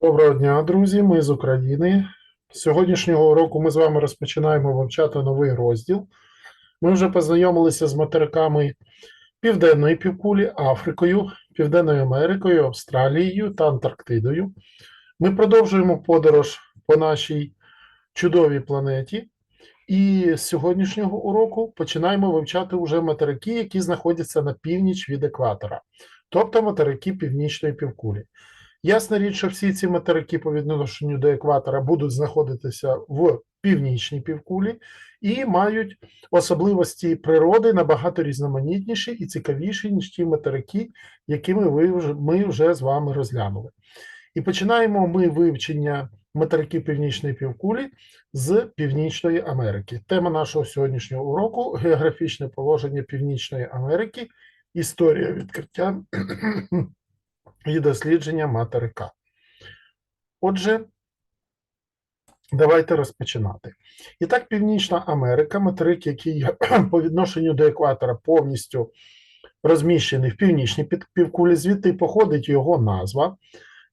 Доброго дня, друзі! Ми з України. З сьогоднішнього уроку ми з вами розпочинаємо вивчати новий розділ. Ми вже познайомилися з материками Південної півкулі, Африкою, Південною Америкою, Австралією та Антарктидою. Ми продовжуємо подорож по нашій чудовій планеті. І з сьогоднішнього уроку починаємо вивчати вже материки, які знаходяться на північ від екватора, тобто материки Північної півкулі. Ясна річ, що всі ці материки по відношенню до екватора будуть знаходитися в північній півкулі і мають особливості природи набагато різноманітніші і цікавіші, ніж ті материки, які ми вже, ми вже з вами розглянули. І починаємо ми вивчення материків Північної півкулі з Північної Америки. Тема нашого сьогоднішнього уроку географічне положення Північної Америки, історія відкриття і дослідження материка. Отже, давайте розпочинати. І так, Північна Америка, материк, який по відношенню до екватора повністю розміщений в північній півкулі, звідти походить його назва.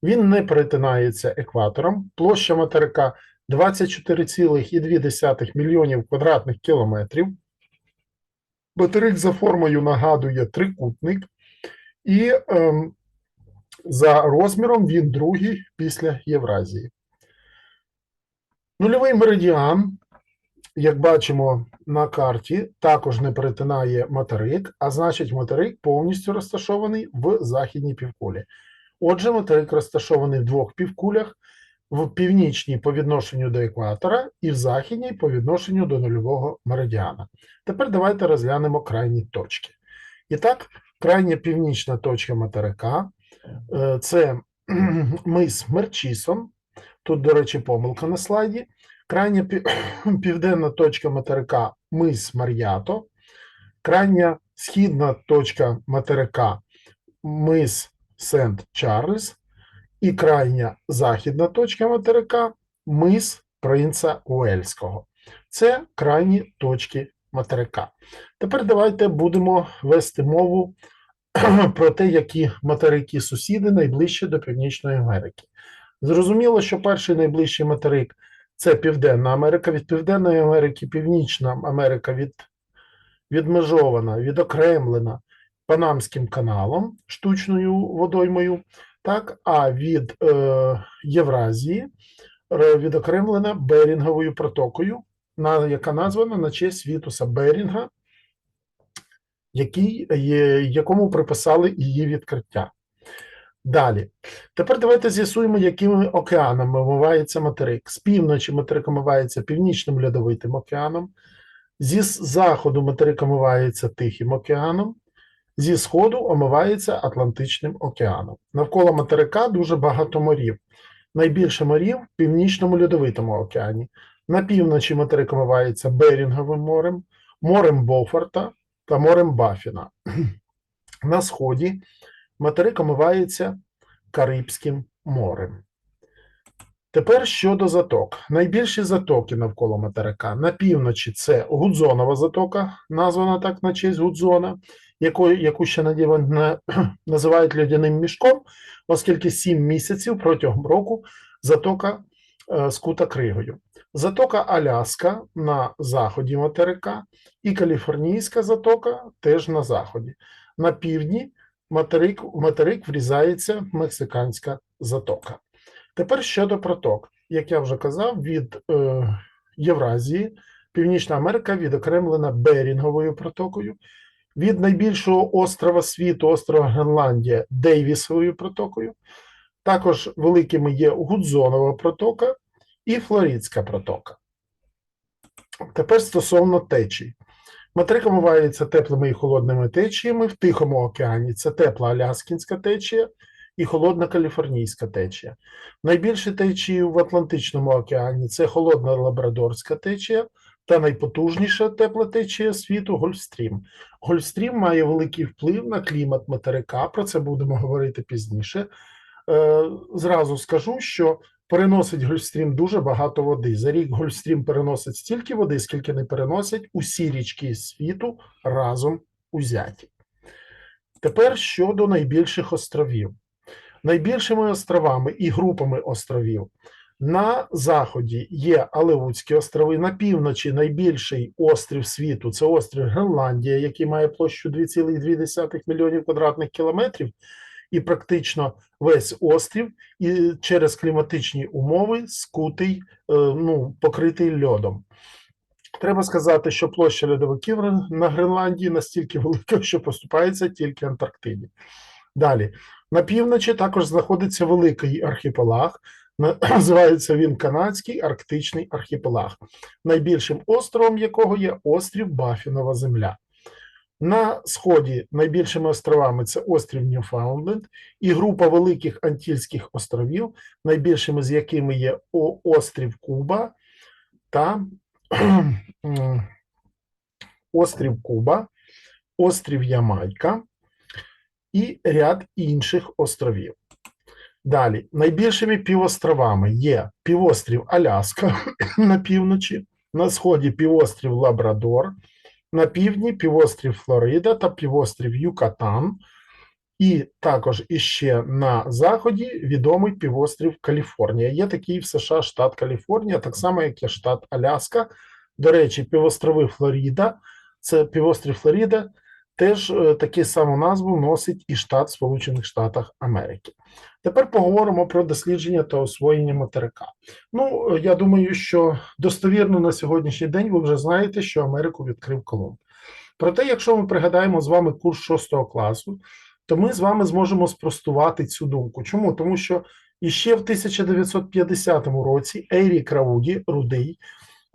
Він не перетинається екватором. Площа материка 24,2 мільйонів квадратних кілометрів. Материк за формою нагадує трикутник. І ем, за розміром він другий після Євразії. Нульовий меридіан, як бачимо на карті, також не перетинає материк, а значить, материк повністю розташований в західній півкулі. Отже, материк розташований в двох півкулях: в північній по відношенню до екватора і в західній по відношенню до нульового меридіана. Тепер давайте розглянемо крайні точки. І так, крайня північна точка материка це мис Мерчісон. Тут, до речі, помилка на слайді. Крайня південна точка материка мис Мар'ято. Крайня східна точка материка мис Сент Чарльз. І крайня західна точка материка мис Принца Уельського. Це крайні точки материка. Тепер давайте будемо вести мову про те, які материки сусіди найближчі до Північної Америки. Зрозуміло, що перший найближчий материк це Південна Америка. Від Південної Америки Північна Америка від, відмежована, відокремлена Панамським каналом, штучною водоймою, так, а від е, Євразії е, відокремлена Берінговою протокою, на, яка названа на честь Вітуса Берінга який, якому приписали її відкриття. Далі. Тепер давайте з'ясуємо, якими океанами омивається материк. З півночі материк омивається Північним Льодовитим океаном, зі заходу материк омивається Тихим океаном, зі сходу омивається Атлантичним океаном. Навколо материка дуже багато морів. Найбільше морів в Північному Льодовитому океані. На півночі материк омивається Берінговим морем, морем Бофорта, та морем Бафіна. На сході материк омивається Карибським морем. Тепер щодо заток. Найбільші затоки навколо материка. На півночі це Гудзонова затока, названа так на честь Гудзона, яку, яку ще називають льодяним мішком, оскільки 7 місяців протягом року затока е, скута кригою. Затока Аляска на заході материка і Каліфорнійська затока теж на заході. На півдні материк, материк врізається Мексиканська затока. Тепер щодо проток. Як я вже казав, від е, Євразії Північна Америка відокремлена Берінговою протокою, від найбільшого острова світу, острова Гренландія, Дейвісовою протокою. Також великими є Гудзонова протока і Флоридська протока. Тепер стосовно течій. Материк омивається теплими і холодними течіями. В Тихому океані це тепла Аляскінська течія і холодна Каліфорнійська течія. Найбільші течії в Атлантичному океані це холодна Лабрадорська течія та найпотужніша тепла течія світу Гольфстрім. Гольфстрім має великий вплив на клімат материка, про це будемо говорити пізніше. Е, зразу скажу, що переносить Гольфстрім дуже багато води. За рік Гольфстрім переносить стільки води, скільки не переносять усі річки світу разом узяті. Тепер щодо найбільших островів. Найбільшими островами і групами островів на заході є Алеутські острови, на півночі найбільший острів світу це острів Гренландія, який має площу 2,2 мільйонів квадратних кілометрів, і практично весь острів і через кліматичні умови скутий, е, ну, покритий льодом. Треба сказати, що площа льодовиків на Гренландії настільки велика, що поступається тільки Антарктиді. Далі, на півночі також знаходиться великий архіпелаг. Називається він Канадський Арктичний архіпелаг, найбільшим островом якого є острів Баффінова земля. На сході найбільшими островами це острів Ньюфаундленд і група великих Антильських островів, найбільшими з якими є острів Куба та острів Куба, острів Ямайка і ряд інших островів. Далі, найбільшими півостровами є півострів Аляска на півночі, на сході півострів Лабрадор, на півдні півострів Флорида та півострів Юкатан, і також іще на заході відомий півострів Каліфорнія. Є такий в США штат Каліфорнія, так само як є штат Аляска. До речі, півострови Флоріда, це півострів Флорида, теж е, таку саму назву носить і штат Сполучених Штатів Америки. Тепер поговоримо про дослідження та освоєння материка. Ну, е, я думаю, що достовірно на сьогоднішній день ви вже знаєте, що Америку відкрив Колумб. Проте, якщо ми пригадаємо з вами курс 6 класу, то ми з вами зможемо спростувати цю думку. Чому? Тому що іще в 1950 році Ейрі Крауді, Рудий,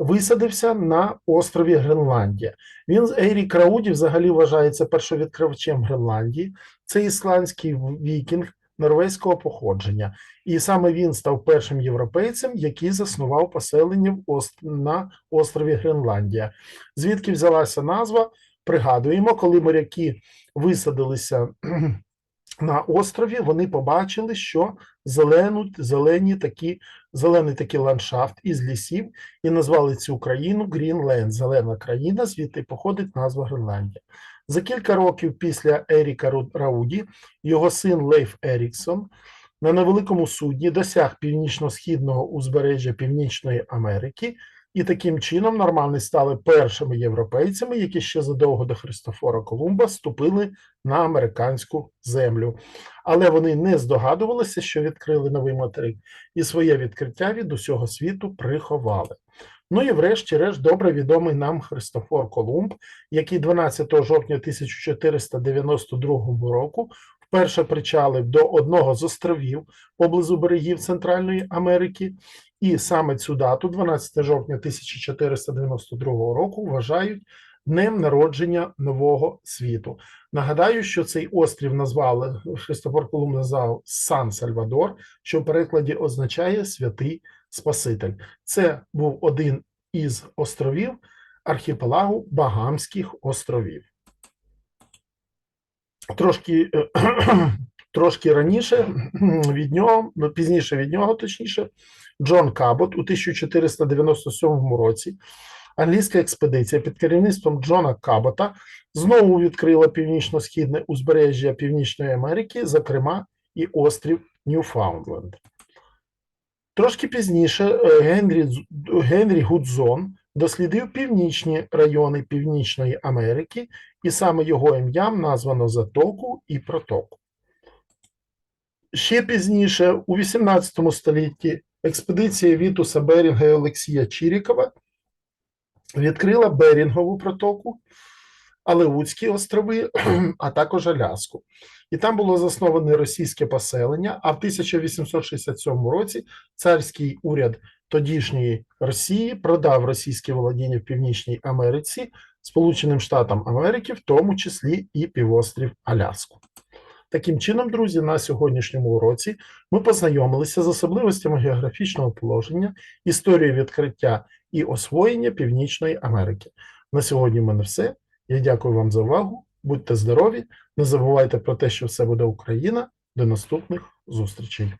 висадився на острові Гренландія. Він Ейрі Крауді взагалі вважається першовідкривачем Гренландії. Це ісландський вікінг норвезького походження. І саме він став першим європейцем, який заснував поселення на острові Гренландія. Звідки взялася назва? Пригадуємо, коли моряки висадилися на острові, вони побачили, що зелену, зелені такі, зелений такий ландшафт із лісів, і назвали цю країну Грінленд, зелена країна, звідти походить назва Гренландія. За кілька років після Еріка Рауді його син Лейф Еріксон на невеликому судні досяг північно-східного узбережжя Північної Америки, і таким чином нормани стали першими європейцями, які ще задовго до Христофора Колумба ступили на американську землю. Але вони не здогадувалися, що відкрили новий материк, і своє відкриття від усього світу приховали. Ну і врешті-решт добре відомий нам Христофор Колумб, який 12 жовтня 1492 року вперше причалив до одного з островів поблизу берегів Центральної Америки, і саме цю дату, 12 жовтня 1492 року, вважають днем народження нового світу. Нагадаю, що цей острів назвали Христофор Колумб назвав Сан Сальвадор, що в перекладі означає святий Спаситель. Це був один із островів архіпелагу Багамських островів. Трошки, е, трошки раніше від нього, ну, пізніше від нього, точніше, Джон Кабот у 1497 році англійська експедиція під керівництвом Джона Кабота знову відкрила північно-східне узбережжя Північної Америки, зокрема і острів Ньюфаундленд. Трошки пізніше е, Генрі, Генрі Гудзон дослідив північні райони Північної Америки, і саме його ім'ям названо затоку і протоку. Ще пізніше, у 18 столітті, експедиція Вітуса Берінга і Олексія Чірікова відкрила Берінгову протоку, Алеутські острови, а також Аляску. І там було засноване російське поселення, а в 1867 році царський уряд тодішньої Росії продав російське володіння в Північній Америці Сполученим Штатам Америки, в тому числі і півострів Аляску. Таким чином, друзі, на сьогоднішньому уроці ми познайомилися з особливостями географічного положення, історією відкриття і освоєння Північної Америки. На сьогодні в мене все. Я дякую вам за увагу. Будьте здорові, не забувайте про те, що все буде Україна. До наступних зустрічей.